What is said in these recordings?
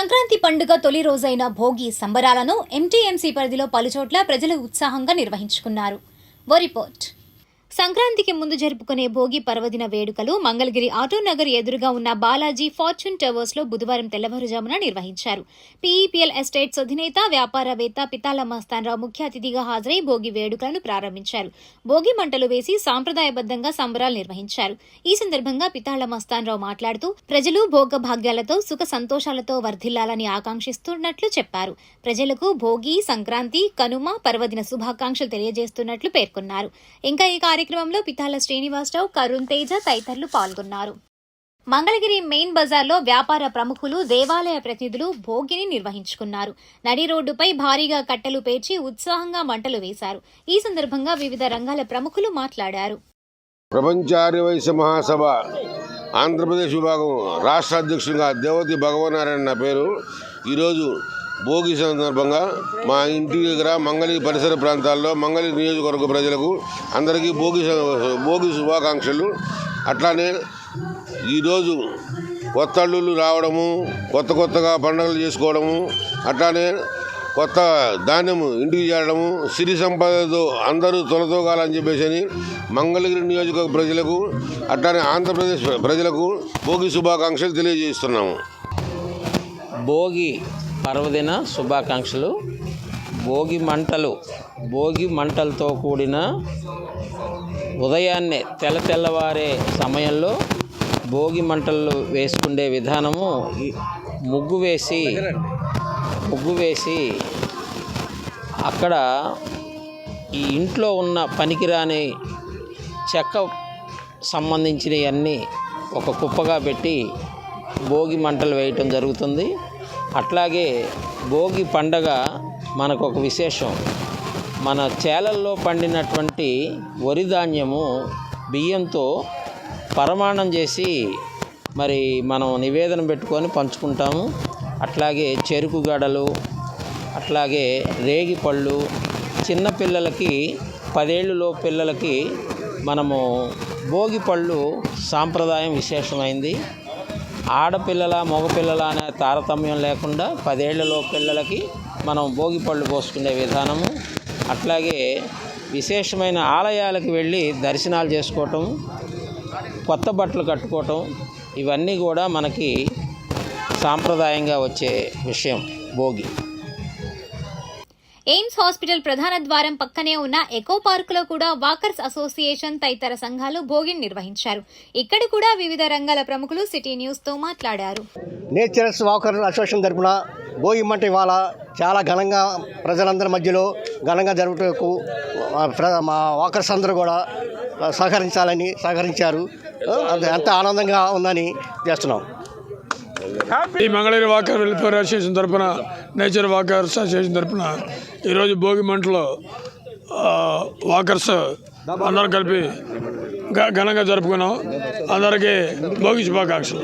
సంక్రాంతి పండుగ తొలి రోజైన భోగి సంబరాలను ఎంటీఎంసీ పరిధిలో పలుచోట్ల ప్రజలు ఉత్సాహంగా నిర్వహించుకున్నారు. ఓ రిపోర్ట్. సంక్రాంతికి ముందు జరుపుకునే భోగి పర్వదిన వేడుకలు మంగళగిరి ఆటోనగర్ ఎదురుగా ఉన్న బాలాజీ ఫార్చ్యూన్ టవర్స్లో బుధవారం తెల్లవారుజామున నిర్వహించారు. పీఈపీఎల్ ఎస్టేట్స్ అధినేత వ్యాపారవేత్త పితాల మస్తాన్రావు ముఖ్య అతిథిగా హాజరై భోగి వేడుకలను ప్రారంభించారు. భోగి మంటలు వేసి సాంప్రదాయబద్ధంగా సంబరాలు నిర్వహించారు. ఈ సందర్భంగా పితాళ్ళ మస్తాన్రావు మాట్లాడుతూ ప్రజలు భోగ భాగ్యాలతో సుఖ సంతోషాలతో వర్ధిల్లాలని ఆకాంక్షిస్తున్నట్లు చెప్పారు. ప్రజలకు భోగి సంక్రాంతి కనుమ పర్వదిన శుభాకాంక్షలు తెలియజేస్తున్నట్లు పేర్కొన్నారు. ఇంకా ఈ కార్యక్రమంలో పితాల శ్రీనివాసరావు కరుణ్ తేజ తదితరులు పాల్గొన్నారు. మంగళగిరి మెయిన్ బజార్లో వ్యాపార ప్రముఖులు దేవాలయ ప్రతినిధులు భోగిని నిర్వహించుకున్నారు. నడి రోడ్డుపై భారీగా కట్టెలు పేర్చి ఉత్సాహంగా మంటలు వేశారు. ఈ సందర్భంగా వివిధ రంగాల ప్రముఖులు మాట్లాడారు. ప్రపంచ ఆర్యవైశ్య మహాసభ ఆంధ్రప్రదేశ్ విభాగం రాష్ట్ర అధ్యక్షుడిగా దేవతి భగవనారాయణ నా పేరు. ఈరోజు భోగి సందర్భంగా మా ఇంటి దగ్గర మంగళి పరిసర ప్రాంతాల్లో మంగళి నియోజకవర్గ ప్రజలకు అందరికీ భోగి భోగి శుభాకాంక్షలు. అట్లానే ఈరోజు కొత్త అల్లుళ్ళు రావడము కొత్త కొత్తగా పండుగలు చేసుకోవడము అట్లానే కొత్త ధాన్యము ఇంటికి చేరడము సిరి సంపదతో అందరూ తొలతోగాలని చెప్పేసి అని మంగళగిరి నియోజకవర్గ ప్రజలకు అట్లానే ఆంధ్రప్రదేశ్ ప్రజలకు భోగి శుభాకాంక్షలు తెలియజేస్తున్నాము. భోగి పర్వదిన శుభాకాంక్షలు. భోగి మంటలు భోగి మంటలతో కూడిన ఉదయాన్నే తెల్ల తెల్లవారే సమయంలో భోగి మంటలు వేసుకునే విధానము ముగ్గు వేసి ముగ్గు వేసి అక్కడ ఈ ఇంట్లో ఉన్న పనికిరాని చెక్క సంబంధించినవన్నీ ఒక కుప్పగా పెట్టి భోగి మంటలు వేయటం జరుగుతుంది. అట్లాగే భోగి పండగ మనకు ఒక విశేషం. మన చేలల్లో పండినటువంటి వరి ధాన్యము బియ్యంతో పరమాణం చేసి మరి మనం నివేదన పెట్టుకొని పంచుకుంటాము. అట్లాగే చెరుకు గడలు అట్లాగే రేగి పళ్ళు చిన్నపిల్లలకి పదేళ్ళలో పిల్లలకి మనము భోగి పళ్ళు సాంప్రదాయం విశేషమైంది. ఆడపిల్లల మగపిల్లల అనే తారతమ్యం లేకుండా పదేళ్ళలో పిల్లలకి మనం భోగి పళ్ళు పోసుకునే విధానము అట్లాగే విశేషమైన ఆలయాలకు వెళ్ళి దర్శనాలు చేసుకోవటం కొత్త బట్టలు కట్టుకోవటం ఇవన్నీ కూడా మనకి సాంప్రదాయంగా వచ్చే విషయం భోగి. ఎయిమ్స్ హాస్పిటల్ ప్రధాన ద్వారం పక్కనే ఉన్న ఎకో పార్కులో కూడా వాకర్స్ అసోసియేషన్ తదితర సంఘాలు భోగిని నిర్వహించారు. ఇక్కడ కూడా వివిధ రంగాల ప్రముఖులు సిటీ న్యూస్తో మాట్లాడారు. నేచరల్స్ వాకర్ అసోసియేషన్ తరపున భోగి మంట ఇవాళ చాలా ఘనంగా ప్రజలందరి మధ్యలో ఘనంగా జరుగుటకు ప్ర- మా వాకర్స్ అందరూ కూడా సహకరించాలని సహకరించారు. అంత ఆనందంగా ఉందని చేస్తున్నాం. ఈ మంగళగిరి వాకర్ వెల్ఫేర్ అసోసియేషన్ తరపున నేచర్ వాకర్ అసోసియేషన్ తరపున ఈరోజు భోగి మంటలో వాకర్స్ అందరం కలిపి ఘనంగా జరుపుకున్నాం. అందరికీ భోగి శుభాకాంక్షలు.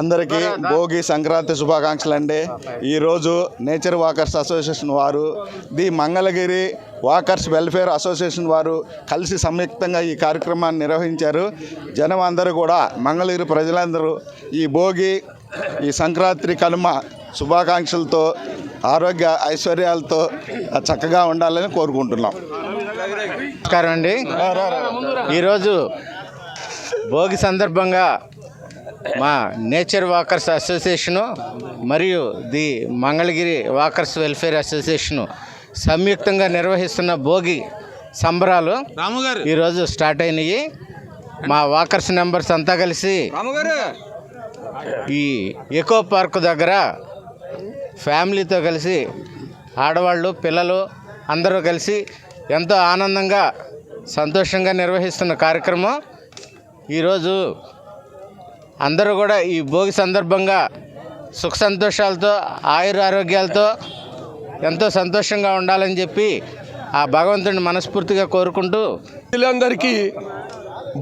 అందరికీ భోగి సంక్రాంతి శుభాకాంక్షలు అండి. ఈరోజు నేచర్ వాకర్స్ అసోసియేషన్ వారు the Mangalagiri walkers welfare association వారు కలిసి సంయుక్తంగా ఈ కార్యక్రమాన్ని నిర్వహించారు. జనం అందరూ కూడా మంగళగిరి ప్రజలందరూ ఈ భోగి ఈ సంక్రాంతి కనుమ శుభాకాంక్షలతో ఆరోగ్య ఐశ్వర్యాలతో చక్కగా ఉండాలని కోరుకుంటున్నాం. నమస్కారం అండి. ఈరోజు భోగి సందర్భంగా మా నేచర్ వాకర్స్ అసోసియేషను మరియు the Mangalagiri walkers welfare association సంయుక్తంగా నిర్వహిస్తున్న భోగి సంబరాలు ఈరోజు స్టార్ట్ అయినాయి. మా వాకర్స్ మెంబర్స్ అంతా కలిసి ఈ ఎకో పార్క్ దగ్గర ఫ్యామిలీతో కలిసి ఆడవాళ్ళు పిల్లలు అందరూ కలిసి ఎంతో ఆనందంగా సంతోషంగా నిర్వహిస్తున్న కార్యక్రమం. ఈరోజు అందరూ కూడా ఈ భోగి సందర్భంగా సుఖ సంతోషాలతో ఆయుర ఆరోగ్యాలతో ఎంతో సంతోషంగా ఉండాలని చెప్పి ఆ భగవంతుడిని మనస్ఫూర్తిగా కోరుకుంటూ పిల్లలందరికీ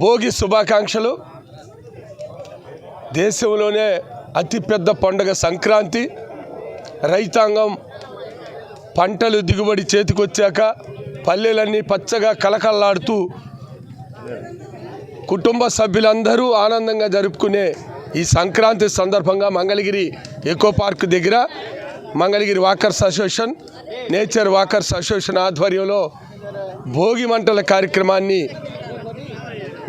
భోగి శుభాకాంక్షలు. దేశంలోనే అతిపెద్ద పండుగ సంక్రాంతి. రైతాంగం పంటలు దిగుబడి చేతికొచ్చాక పల్లెలన్నీ పచ్చగా కలకల్లాడుతూ కుటుంబ సభ్యులందరూ ఆనందంగా జరుపుకునే ఈ సంక్రాంతి సందర్భంగా మంగళగిరి ఎకో పార్క్ దగ్గర Mangalagiri walkers association nature walkers association ఆధ్వర్యంలో భోగి మంటల కార్యక్రమాన్ని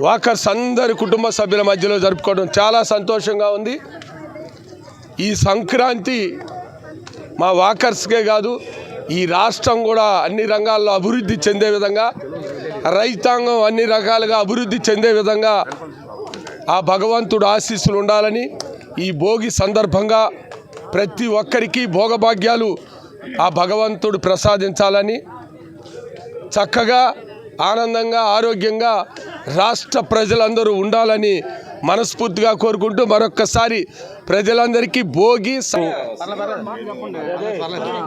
వాకర్స్ అందరి కుటుంబ సభ్యుల మధ్యలో జరుపుకోవడం చాలా సంతోషంగా ఉంది. ఈ సంక్రాంతి మా వాకర్స్కే కాదు ఈ రాష్ట్రం కూడా అన్ని రంగాల్లో అభివృద్ధి చెందే విధంగా రైతాంగం అన్ని రకాలుగా అభివృద్ధి చెందే విధంగా ఆ భగవంతుడు ఆశీస్సులు ఉండాలని ఈ భోగి సందర్భంగా ప్రతి ఒక్కరికి భోగభాగ్యాలు ఆ భగవంతుడు ప్రసాదించాలని చక్కగా ఆనందంగా ఆరోగ్యంగా రాష్ట్ర ప్రజలందరూ ఉండాలని మనస్ఫూర్తిగా కోరుకుంటూ మరొక్కసారి ప్రజలందరికీ భోగి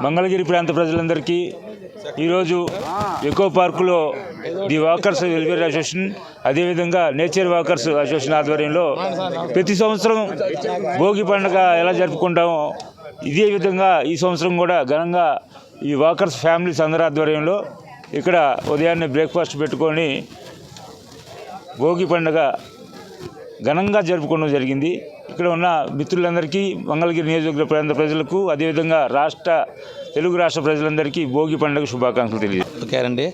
మంగళగిరి ప్రాంత ప్రజలందరికీ ఈరోజు ఎకో పార్కులో ది వాకర్స్ వెల్ఫేర్ అసోసియేషన్ అదేవిధంగా నేచర్ వాకర్స్ అసోసియేషన్ ఆధ్వర్యంలో ప్రతి సంవత్సరం భోగి పండుగ ఎలా జరుపుకుంటామో ఇదే విధంగా ఈ సంవత్సరం కూడా ఘనంగా ఈ వాకర్స్ ఫ్యామిలీస్ అందరి ఆధ్వర్యంలో ఇక్కడ ఉదయాన్నే బ్రేక్ఫాస్ట్ పెట్టుకొని భోగి పండుగ ఘనంగా జరుపుకోవడం జరిగింది. ఇక్కడ ఉన్న మిత్రులందరికీ మంగళగిరి నియోజకవర్గ ప్రాంత ప్రజలకు అదేవిధంగా రాష్ట్ర తెలుగు రాష్ట్ర ప్రజలందరికీ భోగి పండుగ శుభాకాంక్షలు తెలియజేస్తాను. ఓకే అండి.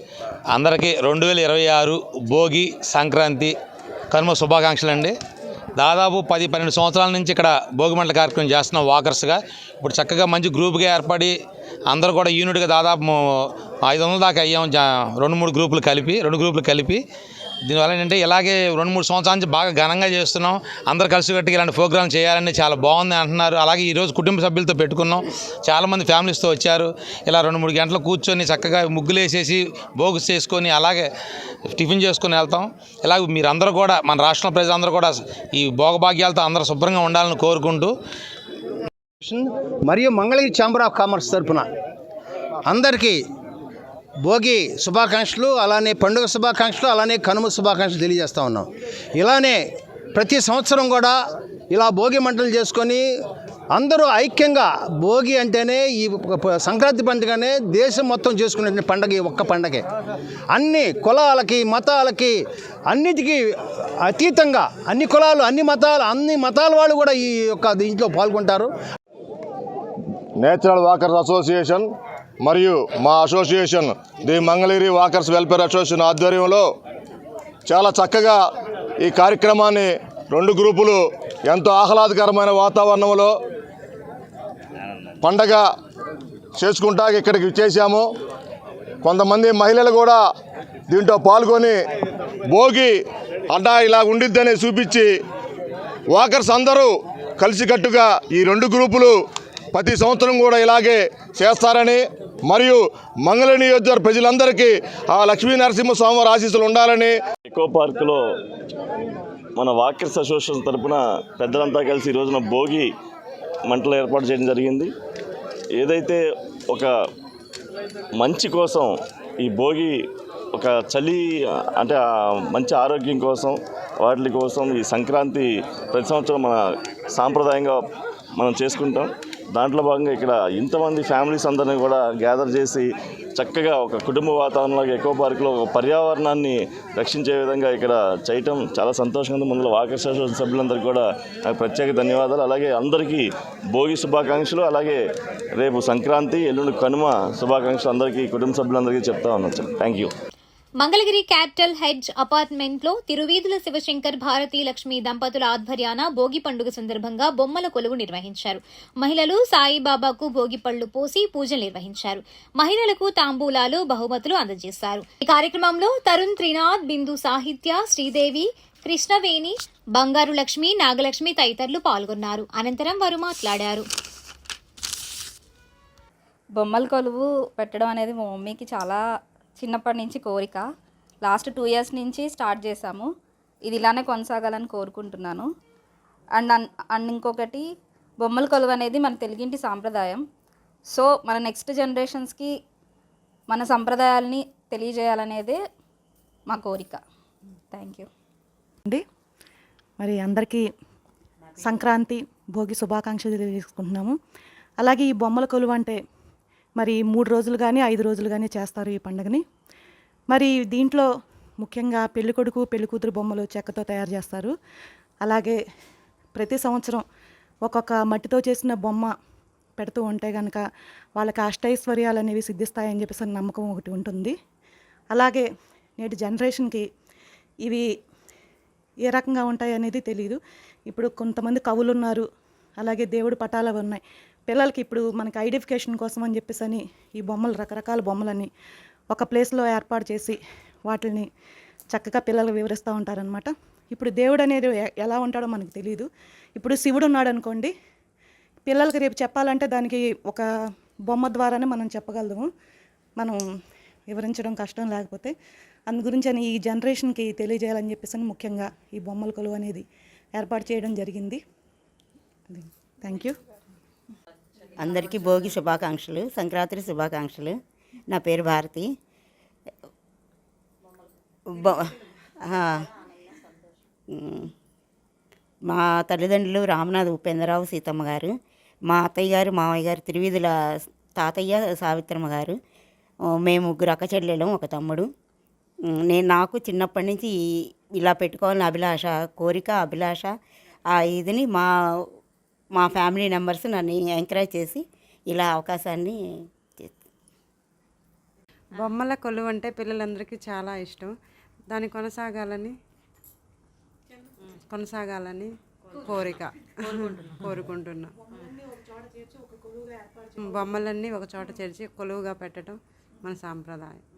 అందరికీ రెండు వేల ఇరవై ఆరు భోగి సంక్రాంతి కనుమ శుభాకాంక్షలు అండి దాదాపు పది పన్నెండు సంవత్సరాల నుంచి ఇక్కడ భోగి మంటల కార్యక్రమం చేస్తున్నాం వాకర్స్గా ఇప్పుడు చక్కగా మంచి గ్రూప్గా ఏర్పడి అందరూ కూడా యూనిట్గా దాదాపు ఐదు వందల దాకా అయ్యాం. రెండు మూడు గ్రూపులు కలిపి రెండు గ్రూపులు కలిపి దీనివల్ల ఏంటంటే ఇలాగే రెండు మూడు సంవత్సరాల నుంచి బాగా ఘనంగా చేస్తున్నాం. అందరు కలిసికట్టుగా ఇలాంటి ప్రోగ్రాం చేయాలని చాలా బాగుంది అంటున్నారు. అలాగే ఈరోజు కుటుంబ సభ్యులతో పెట్టుకున్నాం. చాలామంది ఫ్యామిలీస్తో వచ్చారు. ఇలా రెండు మూడు గంటలు కూర్చొని చక్కగా ముగ్గులు వేసేసి బోగుస్ చేసుకొని అలాగే టిఫిన్ చేసుకొని వెళ్తాం. ఇలాగ మీరందరూ కూడా మన రాష్ట్ర ప్రజలందరూ కూడా ఈ భోగభాగ్యాలతో అందరూ శుభ్రంగా ఉండాలని కోరుకుంటూ మరియు మంగళగిరి ఛాంబర్ ఆఫ్ కామర్స్ తరఫున అందరికీ భోగి శుభాకాంక్షలు అలానే పండుగ శుభాకాంక్షలు అలానే కనుమ శుభాకాంక్షలు తెలియజేస్తూ ఉన్నాం. ఇలానే ప్రతి సంవత్సరం కూడా ఇలా భోగి మంటలు చేసుకొని అందరూ ఐక్యంగా భోగి అంటేనే ఈ సంక్రాంతి పండుగనే దేశం మొత్తం చేసుకునే పండగ ఈ ఒక్క పండగే. అన్ని కులాలకి మతాలకి అన్నిటికీ అతీతంగా అన్ని కులాలు అన్ని మతాలు అన్ని మతాల వాళ్ళు కూడా ఈ యొక్క దీంట్లో పాల్గొంటారు. నేచురల్ వాకర్స్ అసోసియేషన్ మరియు మా association the Mangalagiri walkers welfare association ఆధ్వర్యంలో చాలా చక్కగా ఈ కార్యక్రమాన్ని రెండు గ్రూపులు ఎంతో ఆహ్లాదకరమైన వాతావరణంలో పండగ చేసుకుంటా ఇక్కడికి చేశాము. కొంతమంది మహిళలు కూడా దీంట్లో పాల్గొని భోగి అడ్డా ఇలా ఉండిద్దని చూపించి వాకర్స్ అందరూ కలిసికట్టుగా ఈ రెండు గ్రూపులు ప్రతి సంవత్సరం కూడా ఇలాగే చేస్తారని మరియు మంగళ నియోజకవర్గ ప్రజలందరికీ ఆ లక్ష్మీ నరసింహస్వామి వారి ఆశీస్సులు ఉండాలని ఎకో పార్కులో మన వాకర్స్ అసోసియేషన్ తరపున పెద్దలంతా కలిసి ఈ రోజున భోగి మంటలు ఏర్పాటు చేయడం జరిగింది. ఏదైతే ఒక మంచి కోసం ఈ భోగి ఒక చలి అంటే మంచి ఆరోగ్యం కోసం వాటి కోసం ఈ సంక్రాంతి ప్రతి సంవత్సరం మన సాంప్రదాయంగా మనం చేసుకుంటాం. దాంట్లో భాగంగా ఇక్కడ ఇంతమంది ఫ్యామిలీస్ అందరినీ కూడా గ్యాదర్ చేసి చక్కగా ఒక కుటుంబ వాతావరణంలో ఎకో పార్కులో ఒక పర్యావరణాన్ని రక్షించే విధంగా ఇక్కడ చేయటం చాలా సంతోషంగా ముందు ముందులో అసోసియేషన్ సభ్యులందరికీ కూడా నాకు ప్రత్యేక ధన్యవాదాలు. అలాగే అందరికీ భోగి శుభాకాంక్షలు. అలాగే రేపు సంక్రాంతి ఎల్లుండి కనుమ శుభాకాంక్షలు అందరికీ కుటుంబ సభ్యులందరికీ చెప్తా ఉన్నాను thank you Mangalagiri capital hedge అపార్ట్మెంట్లో తిరువీధుల శివశంకర్ భారతీ లక్ష్మి దంపతుల ఆధ్వర్యాన భోగి పండుగ సందర్భంగా బొమ్మల కొలువు నిర్వహించారు. మహిళలు సాయిబాబాకు భోగి పళ్ళు పోసి పూజలు నిర్వహించారు. మహిళలకు తాంబూలాలు బహుమతులు అందజేశారు. ఈ కార్యక్రమంలో తరుణ్ త్రినాథ్ బిందు సాహిత్య శ్రీదేవి కృష్ణవేణి బంగారు లక్ష్మి నాగలక్ష్మి తదితరులు పాల్గొన్నారు. అనంతరం వారు మాట్లాడారు. బొమ్మల కొలువు పెట్టడం అనేది మా మమ్మీకి చాలా చిన్నప్పటి నుంచి కోరిక. లాస్ట్ టూ ఇయర్స్ నుంచి స్టార్ట్ చేశాము. ఇది ఇలానే కొనసాగాలని కోరుకుంటున్నాను. అండ్ అన్- అండ్ ఇంకొకటి బొమ్మల కొలువు అనేది మన తెలుగింటి సాంప్రదాయం. సో మన నెక్స్ట్ జనరేషన్స్కి మన సంప్రదాయాల్ని తెలియజేయాలనేదే మా కోరిక. Thank you. అండి మరి అందరికీ సంక్రాంతి భోగి శుభాకాంక్షలు తెలియజేసుకుంటున్నాము. అలాగే ఈ బొమ్మల కొలువు అంటే మరి మూడు రోజులు కానీ ఐదు రోజులు కానీ చేస్తారు ఈ పండుగని. మరి దీంట్లో ముఖ్యంగా పెళ్ళికొడుకు పెళ్ళికూతురు బొమ్మలు చెక్కతో తయారు చేస్తారు. అలాగే ప్రతి సంవత్సరం ఒక్కొక్క మట్టితో చేసిన బొమ్మ పెడుతూ ఉంటే కనుక వాళ్ళకి అష్టైశ్వర్యాలు అనేవి సిద్ధిస్తాయని చెప్పేసి నమ్మకం ఒకటి ఉంటుంది. అలాగే నేటి జనరేషన్కి ఇవి ఏ రకంగా ఉంటాయి అనేది తెలియదు ఇప్పుడు కొంతమంది కవులు ఉన్నారు అలాగే దేవుడు పటాలు ఉన్నాయి. పిల్లలకి ఇప్పుడు మనకి ఐడెంటిఫికేషన్ కోసం అని చెప్పేసి అని ఈ బొమ్మలు రకరకాల బొమ్మలని ఒక ప్లేస్లో ఏర్పాటు చేసి వాటిని చక్కగా పిల్లలకు వివరిస్తూ ఉంటారనమాట ఇప్పుడు దేవుడు అనేది ఎలా ఉంటాడో మనకు తెలియదు ఇప్పుడు శివుడు ఉన్నాడు అనుకోండి పిల్లలకి రేపు చెప్పాలంటే దానికి ఒక బొమ్మ ద్వారానే మనం చెప్పగలము మనం వివరించడం కష్టం లేకపోతే అందు గురించి అని ఈ జనరేషన్కి తెలియజేయాలని చెప్పేసి అని ముఖ్యంగా ఈ బొమ్మల కొలువు అనేది ఏర్పాటు చేయడం జరిగింది. థ్యాంక్ యూ అందరికీ భోగి శుభాకాంక్షలు సంక్రాంతి శుభాకాంక్షలు. నా పేరు భారతి. మా తల్లిదండ్రులు రామనాథ్ ఉపేంద్రరావు సీతమ్మ గారు మా అత్తయ్య గారు మామయ్య గారు త్రివిధుల తాతయ్య సావిత్రమ్మ గారు మేము ముగ్గురు అక్క చెల్లెలం ఒక తమ్ముడు. నేను నాకు చిన్నప్పటి నుంచి ఇలా పెట్టుకోవాలని అభిలాష కోరిక అభిలాష ఆ ఇదిని మా మా ఫ్యామిలీ మెంబర్స్ నన్ను ఎంకరేజ్ చేసి ఇలా అవకాశాన్ని బొమ్మల కొలువు అంటే పిల్లలందరికీ చాలా ఇష్టం. దాన్ని కొనసాగాలని కొనసాగాలని కోరిక కోరుకుంటున్నా. బొమ్మలన్నీ ఒక చోట చేర్చి కొలువుగా పెట్టడం మన సాంప్రదాయం.